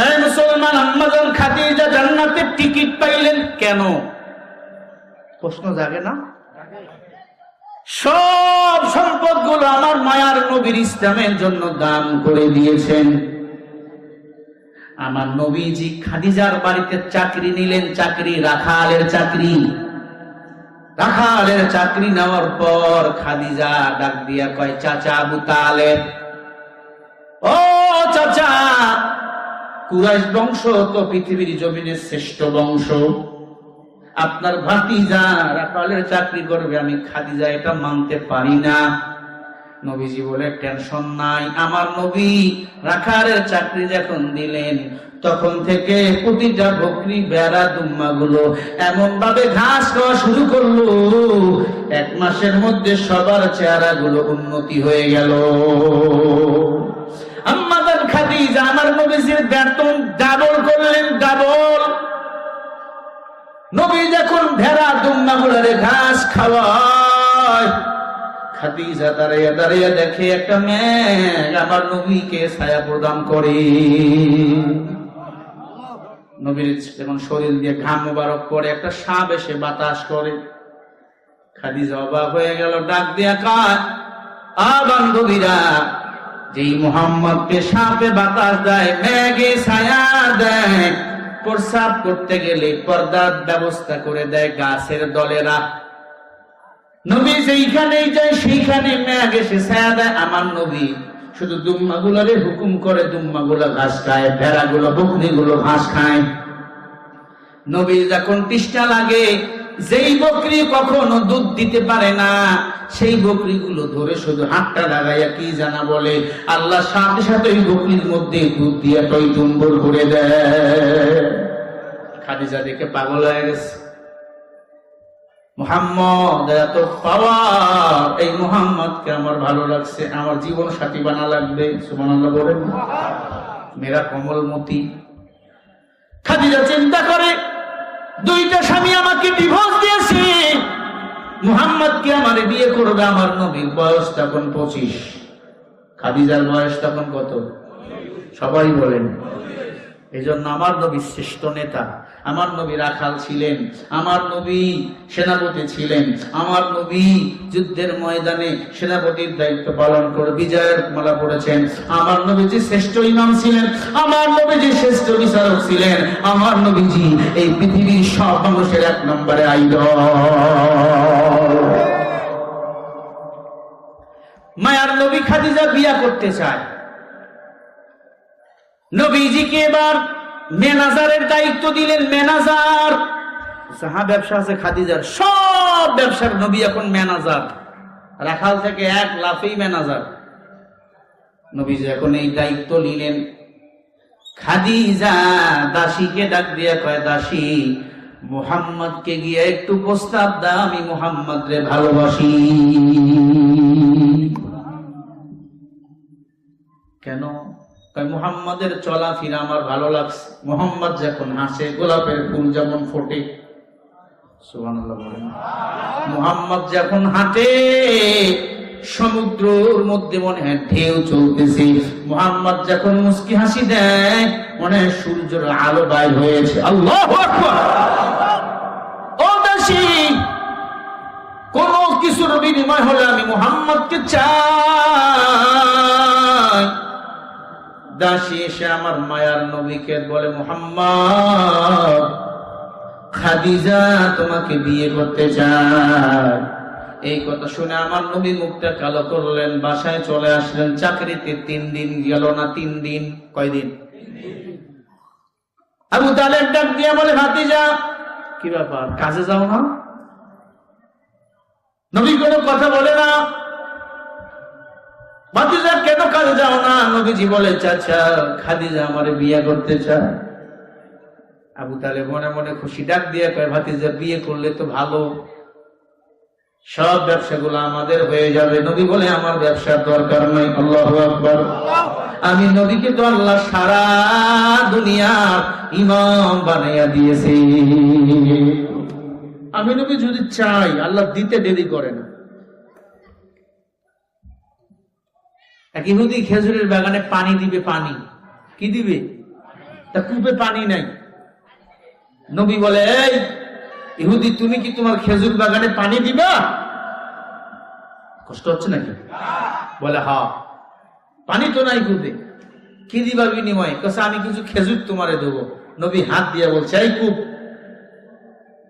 এই মুসলমান আম্মাজান খাদিজা জান্নাতের টিকিট পাইলেন কেন? প্রশ্ন জাগে না? সব সম্পদগুলো আমার মায়ার নবীর ইসলামের জন্য দান করে দিয়েছেন। আমার নবীজি খাদিজার বাড়িতে চাকরি নিলেন, চাকরি রাখালের চাকরি। রাখালের চাকরি নেওয়ার পর খাদিজা ডাক দিয়া কয়, চাচা আবু তালেব, ও চাচা কুরাইশ বংশ তো পৃথিবীর জমিনের শ্রেষ্ঠ বংশ। আপনার ভাতিজা রাখালের চাকরি করবে, আমি খাদিজা এটা মানতে পারি না। নবীজি বলে, টেনশন নাই, আমার নবী রাখালের চাকরি যখন দিলেন, তখন থেকে প্রতিটা বকরি, বেড়া দুম্মা গুলো এমন ভাবে ঘাস খাওয়া শুরু করল। এক মাসের মধ্যে সবার চেহারা গুলো উন্নতি হয়ে গেল। আমার নবীজির বেতন ডাবল করলেন, ডাবল। নবী যখন ভেড়া দুম্মা গুলারে ঘাস খাওয়ায়, খাদিজা দেখে একটা শরীর দিয়ে করে একটা সাপ এসে বাতাস করে। খাদিজা অবাক হয়ে গেল, ডাক যেই মোহাম্মদকে সাপে বাতাস দেয়, মেঘে ছায়া দেয় প্রসাব করতে গেলে পর্দার ব্যবস্থা করে দেয় গাছের দলেরা। নবী যেইখানেই যায়, সেইখানে মেঘ এসে ছায়া দেয়। আমার নবী শুধু দুম্মা গুলারে হুকুম করে দুম্মা গুলা ঘাস খায় ভেড়া গুলো বকরি গুলো ঘাস খায়। নবী যখন তৃষ্ণা লাগে যেই বকরি কখনো দুধ দিতে পারে না, সেই বকরি গুলো ধরে শুধু হাতটা লাগাইয়া কি জানা বলে? আল্লাহ সাথে সাথে ওই বকরির মধ্যে দুধ দিয়ে টই টুম্বর করে দেয়। খাদিজা দেখে পাগল হয়ে গেছে। মোহাম্মদ, এত এই মোহাম্মদকে আমার ভালো লাগছে, আমার জীবন সাথী বানা লাগবে। বলেন মেরা কমলমতি। খাদিজা চিন্তা করে দুইটা স্বামী আমাকে ডিভোর্স দিয়েছে। মুহাম্মদকে আমার বিয়ে করবে আমার নবীর বয়স তখন পঁচিশ। খাদিজার বয়স তখন কত? সবাই বলেন। এই জন্য আমার নবী শ্রেষ্ঠ নেতা, আমার নবী রাখাল ছিলেন, আমার নবী সেনাপতি ছিলেন, আমার নবী যুদ্ধের ময়দানে সেনাপতির দায়িত্ব পালন করে বিজয়ের মালা পড়েছেন, আমার নবীজি শ্রেষ্ঠ ইমাম ছিলেন, আমার নবীজি শ্রেষ্ঠ বিচারক ছিলেন, আমার নবীজি এই পৃথিবীর সব মানুষের এক নম্বরে আইডল। মায়ার নবী খাদিজা বিয়া করতে চায়। নবীজিকে এবার ম্যানেজারের দায়িত্ব দিলেন ম্যানেজার। যাহা ব্যবসা আছে খাদিজার, সব ব্যবসার নবী এখন ম্যানেজার। রাখাল থেকে এক লাফেই ম্যানেজার। নবীজি এখন এই দায়িত্ব নিলেন। খাদিজা দাসীকে ডাক দিয়ে কয়, দাসী, মোহাম্মদকে গিয়ে একটু প্রস্তাব দা আমি মোহাম্মদ রে ভালোবাসি। কেন? মুহাম্মাদের চলাফেরা আমার ভালো লাগছে। মোহাম্মদ যখন হাসে, গোলাপের ফুল যেমন ফোটে। মুহাম্মদ যখন হাঁটে, সমুদ্রর মধ্যে মনে হয় ঢেউ চলতেছে। মুহাম্মদ যখন মুস্কি হাসি দেয়, মনে হয় সূর্যের আলো বাইর হয়েছে। আল্লাহ কোন কিছুর বিনিময় হলে আমি মোহাম্মদকে চাই। দাসী এসে আমার মায়ার নবীকে বলে মোহাম্মদ খাদিজা তোমাকে বিয়ে করতে চায়। এই কথা শুনে আমার নবী মুখটা কালো করলেন বাসায় চলে আসলেন। চাকরিতে তিন দিন গেল না তিন দিন? কয়দিন? আবু তালেব ডাক দিয়ে বলে ভাতিজা কি ব্যাপার? কাজে যাও না। নবী কোনো কথা বলে না। কেন কাজে যাও না? বলে, চাচা, খাদিজা আমার বিয়ে করতে আবু তালে মনে মনে খুশি ডাক দিয়ে কয়, ভাতিজা, বিয়ে করলে তো ভালো। সব ব্যবসাগুলো আমাদের হয়ে যাবে। বলে, আমার ব্যবসার দরকার নাই। আল্লাহ আমি নবীকে তো আল্লাহ সারা দুনিয়া ইমাম বানাইয়া দিয়েছি। আমি নবী যদি চাই, আল্লাহ দিতে দেরি করে না। এক ইহুদি খেজুরের বাগানে পানি দিবে পানি। কি দিবে? তা কূপে পানি নাই। নবী বলে, এই, ইহুদি, তুমি কি তোমার খেজুর বাগানে পানি দিবা? কষ্ট হচ্ছে নাকি? বলে, হা, পানি তো নাই কূপে। কি দিবা বিনিময়ে? কাছে আমি কিছু খেজুর তোমারে দেবো। নবী হাত দিয়ে বলছে, এই কূপ,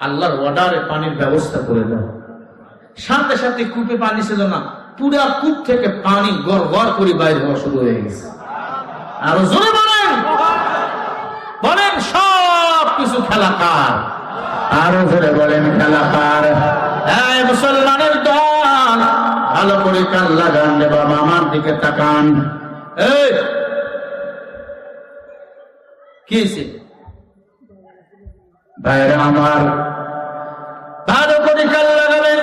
আল্লাহর অর্ডারে পানির ব্যবস্থা করে দাও। সাথে সাথে কূপে পানি ছিল না। পুরা কূপ থেকে পানি গড় গড় করে বাইরে হওয়া শুরু হয়ে গেছে। আরও জোরে বলেন। বলেন, সব কিছু খেলা কার? আরও জোরে বলেন, খেলা কার? এই মুসলমানের দল, ভালো করে কান লাগান রে বাবা, আমার দিকে তাকান। এই, কি ভাইরা আমার ভালো করে কান লাগাবেন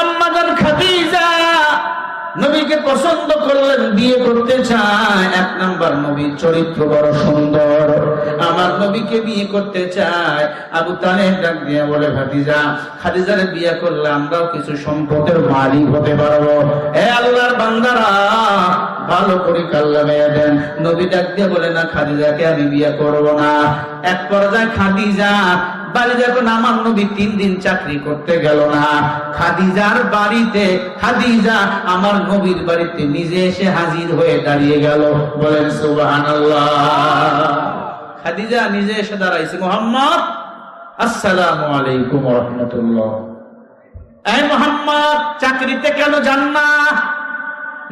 আম্মাজান খাদিজা নবীকে পছন্দ করলেন, বিয়ে করতে চায়। এক নাম্বার নবীর চরিত্র বড় সুন্দর। আমার নবীকে বিয়ে করতে চায়। আবু তালেব ডাক দিয়ে বলে, ভাতিজা, খাদিজারে বিয়ে করলে আমরাও কিছু সম্পদের মালিক হতে পারব। এ আল্লাহর বান্দারা, ভালো করে কাল্লা মেয়ে দেন। নবী ডাক দিয়ে বলে, না খাদিজাকে আমি বিয়ে করব না। এক পর্যায়ে খাদিজা আমার নবীর বাড়িতে নিজে এসে হাজির হয়ে দাঁড়িয়ে গেল। বলেন খাদিজা নিজে এসে দাঁড়াইছে, মোহাম্মদ, আসসালামু আলাইকুম রহমতুল্লাহ। চাকরিতে কেন যান না?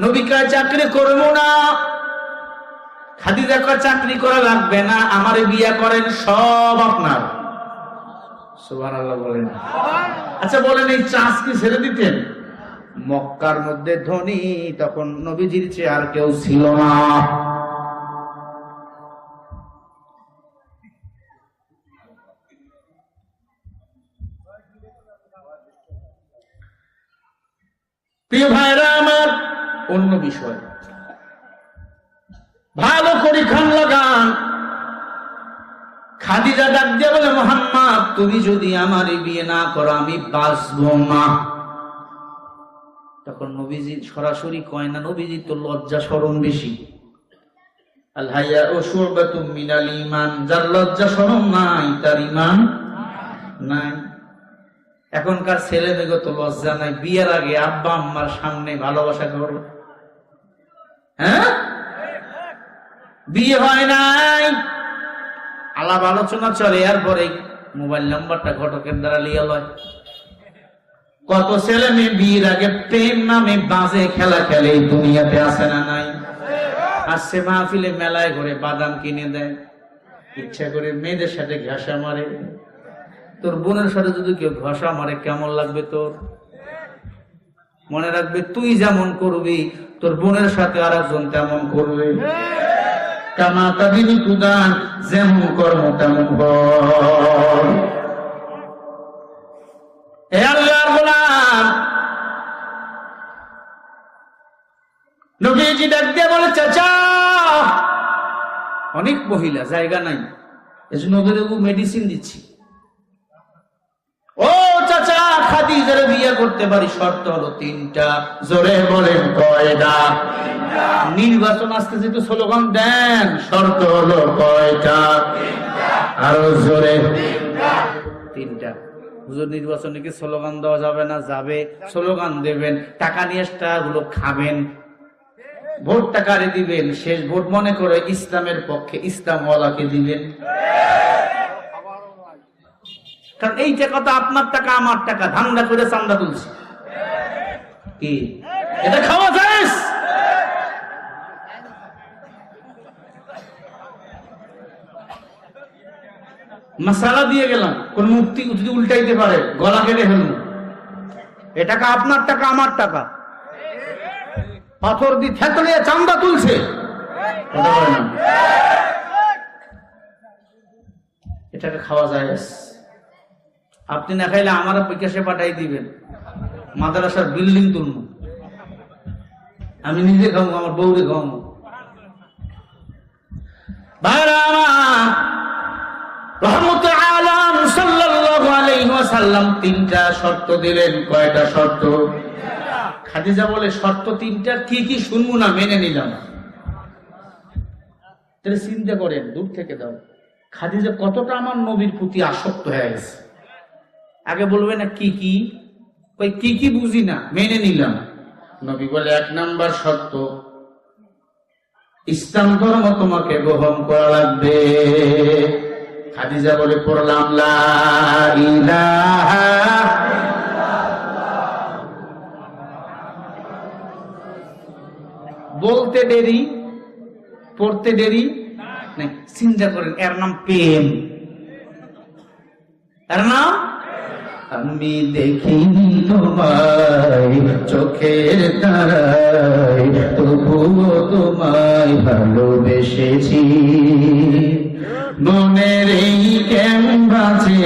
নবীকা চাকরি করব না। খাদিজা চাকরি করা লাগবে না, আমারে বিয়া করেন সব আপনার। সুবান আল্লাহ বলেন। আচ্ছা বলেন এই চাষ কি ছেড়ে দিতেন? মক্কার মধ্যে ধনী, তখন নবীজির চেয়ে আর কেউ ছিল না। আমার অন্য বিষয়। ভালো করে খান লাগান। খাদিজা ডাক দিয়ে বলে, মোহাম্মদ, তুমি যদি আমার বিয়ে না করো, আমি বাঁচবো না। তখন নবীজি সরাসরি কয় না, নবীজি তো লজ্জা সরম বেশি। যার লজ্জা নাই, তার ইমান নাই। এখনকার ছেলে তো লজ্জা নাই, বিয়ের আগে আব্বা আম্মার সামনে ভালোবাসা করো। হ্যাঁ? বিয়ে হয় নাই। আলাপ আলোচনা চলে, এরপরে মোবাইল নাম্বারটা ঘটকের দ্বারা লিয়া লয়। কত ছেলে মেয়ে বিয়ের আগে প্রেম নামে বাজে খেলা খেলে, এই দুনিয়াতে আসে না নাই? আসছে মাহফিলে মেলায় ঘুরে বাদাম কিনে দেয়। ইচ্ছা করে মেয়েদের সাথে ঘাসা মারে। তোর বোনের সাথে যদি কেউ ঘষা মারে, কেমন লাগবে তোর? মনে রাখবে, তুই যেমন করবি, তোর বোনের সাথে আর একজন তেমন করবে। কামা তাবিনি কুদান যেমন কর্ম তেমন বলে, চাচা, অনেক মহিলা, জায়গা নাই। এজন্য ওদের মেডিসিন দিচ্ছি ও চাচা খাদিজার বিয়ে করতে পারি, শর্ত হলো তিনটা। জোরে বলেন কয়টা? নির্বাচন আসতে যেহেতু স্লোগান দেন, শর্ত হলো কয়টা? আরও জোরে। তিনটা। নির্বাচনে কি স্লোগান দেওয়া যাবে না? যাবে। স্লোগান দেবেন। টাকা নিয়ে গুলো খাবেন। ভোট টাকারে দিবেন। শেষ ভোট মনে করে ইসলামের পক্ষে ইসলামওয়ালাকে দিবেন। কারণ এই টাকা তো আপনার টাকা, আমার টাকা। ধান্দা করে চান্দা তুলছে। কি? এটা খাওয়া যায় মশালা দিয়ে গেলাম। কোন মুক্তি যদি উল্টাইতে পারে, গলা কেটে ফেলুন। এ টাকা আপনার টাকা, আমার টাকা। পাথর দিয়ে থেতলিয়ে চান্দা তুলছে। কথা। এটাকে খাওয়া যায় আপনি না খাইলে আমার বিকাশে পাঠাই দিবেন। মাদ্রাসার বিল্ডিং তুলব। আমি নিজে খাব আমার বউরে খাব তিনটা শর্ত কয়টা শর্ত? খাদিজা বলে, শর্ত তিনটা শুনব না মেনে নিলাম। চিন্তা করেন, দূর থেকে দাও। খাদিজা কতটা আমার নবীর প্রতি আসক্ত হয়ে গেছে। আগে বলবে না কি কি? ওই কি কি বুঝি না, মেনে নিলাম। নবী বলে, এক নাম্বার সত্য ইসলাম ধর্ম তোমাকে গ্রহণ করা লাগবে। খাদিজা বলে, পড়লাম বলতে দেরি, পড়তে দেরি? চিন্তা করেন, এর নাম প্রেম। এর নাম? আমি দেখিনি তোমায়, চোখের তারায়, তবুও তোমায় ভালোবেসেছি। মনের এই ক্যানভাসে,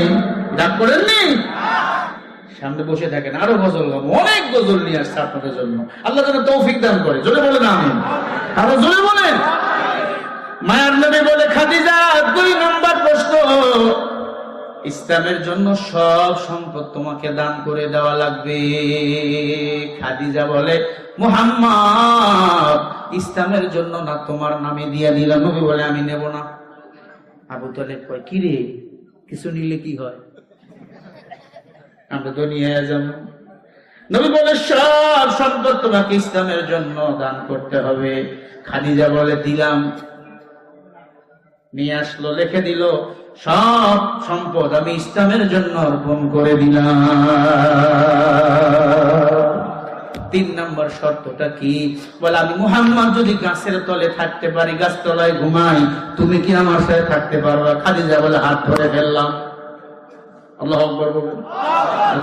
ডাক করেননি সামনে বসে থাকেন, আরও গজল অনেক গজল নিয়ে আসছে আপনাদের জন্য। আল্লাহ যেন তৌফিক দান করে, জোরে বলেন আমি আরও জোরে বলেন। মায়ার নবী বলে, খাদিজা, দুই নম্বর প্রশ্ন ইসলামের জন্য সব সম্পদ তোমাকে দান করে দেওয়া লাগবে। খাদিজা বলে, মুহাম্মদ, ইসলামের জন্য না, তোমার নামে দিয়া দিলাম। নবী বলে, আমি নেব না। আবু তালেব কয়, কি রে? কিছু নিলে কি হয়? আমরা তো নিয়ে যাব। নবী বলে, সব সম্পদ তোমাকে ইসলামের জন্য দান করতে হবে। খাদিজা বলে, দিলাম। নিয়ে আসলো, লিখে দিল সব সম্পদ আমি ইসলামের জন্য অর্পণ করে দিলাম। তিন নম্বর শর্তটা কি? বলে, আমি মুহাম্মদ যদি গাছের তলে থাকতে পারি গাছ তলায় ঘুমাই, তুমি কি আমার সাথে থাকতে পারবা? খাদিজা বলে, হাত ধরে ফেললাম। আল্লাহ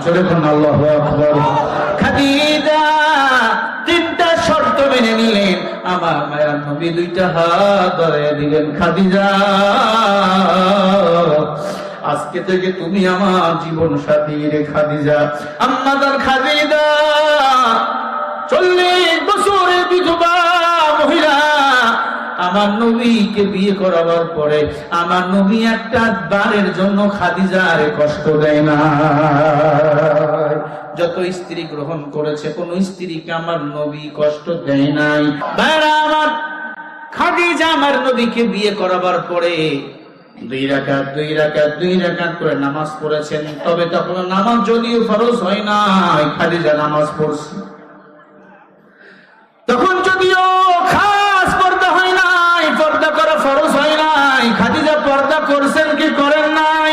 চলে আল্লাহ আকবর। তিনটা শর্ত মেনে নিলেন। আমার মায়ের নবী দুইটা হাত ধরে দিলেন, খাদিজা। আজকে থেকে তুমি আমার জীবন সাথী রে খাদিজা। আম্মাদার খাদিজা, চল্লিশ বছরের বিধবা মহিলা। আমার নবীকে বিয়ে করাবার পরে আমার নবী একটা বারের জন্য খাদিজার কষ্ট দেয় না। যত স্ত্রী গ্রহণ করেছে, কোন স্ত্রীকে আমার নবী কষ্ট দেয় নাই। খাদিজা আমার নবীকে বিয়ে করাবার পরে দুই দুই দুই করে নামাজ পড়েছেন। তবে তখন নামাজ যদিও ফরজ হয় খাদিজা নামাজ পড়ছে। তখন যদিও খাস পর্দা হয় নাই, পর্দা করা ফরজ হয় নাই, খাদিজা পর্দা করছেন কি করেন নাই?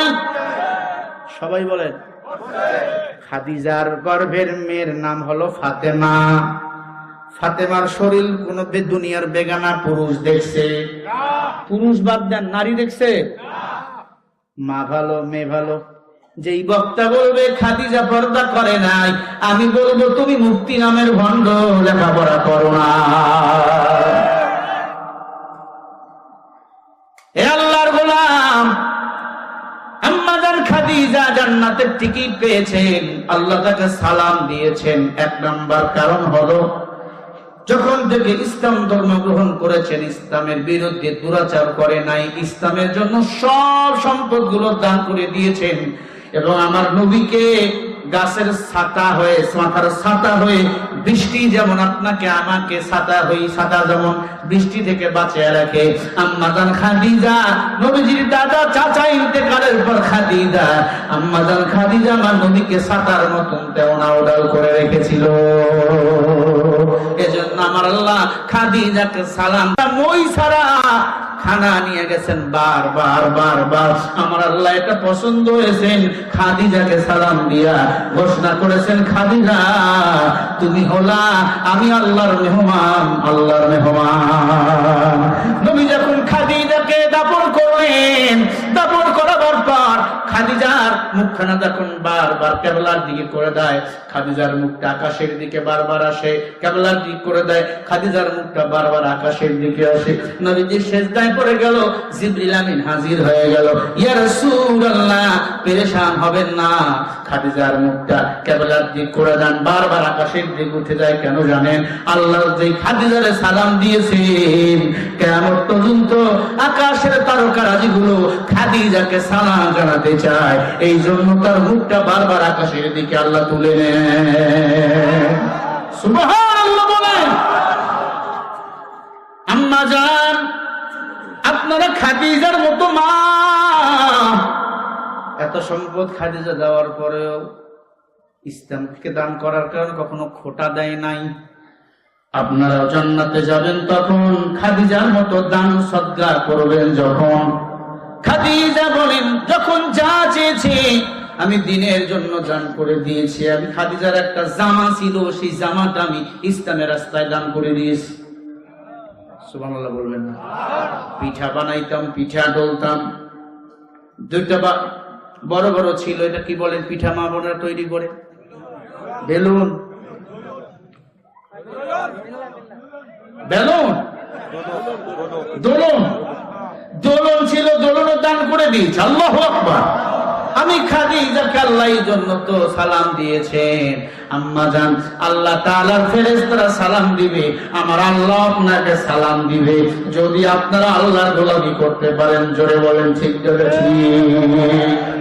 সবাই বলেন। খাদিজার গর্ভের মেয়ের নাম হলো ফাতেমা। ফাতেমার শরীর কোন দুনিয়ার বেগানা পুরুষ দেখছে। পুরুষ বাদ দেন, নারী দেখছে। মা ভালো, মেয়ে ভালো। যেই বক্তা বলবে, খাদিজা পর্দা করে নাই। আমি বলব, তুমি মুক্তি নামের ভণ্ড, লেখাপড়া করো না। খাদিজা জান্নাতের টিকিট পেয়েছেন, আল্লাহ তাকে সালাম দিয়েছেন। এক নাম্বার কারণ হলো, যখন থেকে ইসলাম ধর্ম গ্রহণ করেছেন, ইসলামের বিরুদ্ধে দুরাচার করে নাই, ইসলামের জন্য সব সম্পদগুলো দান করে দিয়েছেন। এবং আমার নবীকে গাছের ছাতা হয়ে, মাথার ছাতা হয়ে, বৃষ্টি যেমন আপনাকে, আমাকে ছাতা হই ছাতা যেমন বৃষ্টি থেকে বাঁচিয়ে রাখে। আম্মাজান খাদিজা, নবীজির দাদা, চাচা ইন্তেকালের পর খাদিজা আম্মাজান খাদিজা আমার নবীকে ছাতার মতন তেমনা উড়াল করে রেখেছিল। এজন্য আমার আল্লাহ খাদিজাকে সালাম মই সারা খানা নিয়ে গেছেন বার বার বার বার। আমার আল্লাহ এটা পছন্দ হয়েছেন। খাদিজাকে সালাম দিয়া ঘোষণা করেছেন, খাদিজা, তুমি হলা, আমি আল্লাহর মেহমান আল্লাহর মেহমান। তুমি যখন খাদিজাকে দাপন করলেন দাপন করাবার পর খাদিজার মুখখানা যখন বারবার কেবলার দিকে করে দেয়, খাদিজার মুখটা আকাশের দিকে বারবার আসে, কেবলার দিক করে দেয়, খাদিজার মুখটা বারবার আকাশের দিকে আসে। নবীজি শেষদায় পড়ে গেল, জিবরিল আমিন হাজির হয়ে গেল। ইয়া রাসূলুল্লাহ, পেরেশান হবেন না। খাদিজার মুখটা কেবলার দিক করে দেন, বারবার আকাশের দিক উঠে যায়, কেন জানেন? আল্লাহ যে খাদিজারে সালাম দিয়েছেন কেমন পর্যন্ত আকাশের তারকারাজি গুলো খাদিজাকে সালাম জানাতে চায়। এই জন্য তার মুখটা বারবার আকাশের দিকে আল্লাহ তুলে নেন। আপনারা খাদিজার মতো মা। এত সম্পদ খাদিজা দেওয়ার পরেও ইসলামকে দান করার কারণে কখনো খোটা দেয় নাই। আপনারা জান্নাতে যাবেন তখন খাদিজার মতো দান সদ্গা করবেন যখন খাদিজা বলেন, যখন যা চেয়েছে, আমি দিনের জন্য দান করে দিয়েছি। আমি খাদিজার একটা জামা ছিল, সেই জামাটা আমি ইসলামের রাস্তায় দান করে দিয়েছি। বলবেন না। পিঠা বানাইতাম, পিঠা দুইটা বা, বড় বড় ছিল, এটা কি পিঠা মা তৈরি করে। বেলুন। বেলুন? দোলন? দোলন ছিল, দোলনও দান করে দিয়েছে। আল্লাহ আকবার। আমি খাদি আল্লাহ জন্য তো সালাম দিয়েছেন। আম্মা জান, আল্লাহ তাআলার ফেরেশতারা সালাম দিবে। আমার আল্লাহ আপনাকে সালাম দিবে। যদি আপনারা আল্লাহর গোলামি করতে পারেন, জোরে বলেন, ঠিক করে ঠিক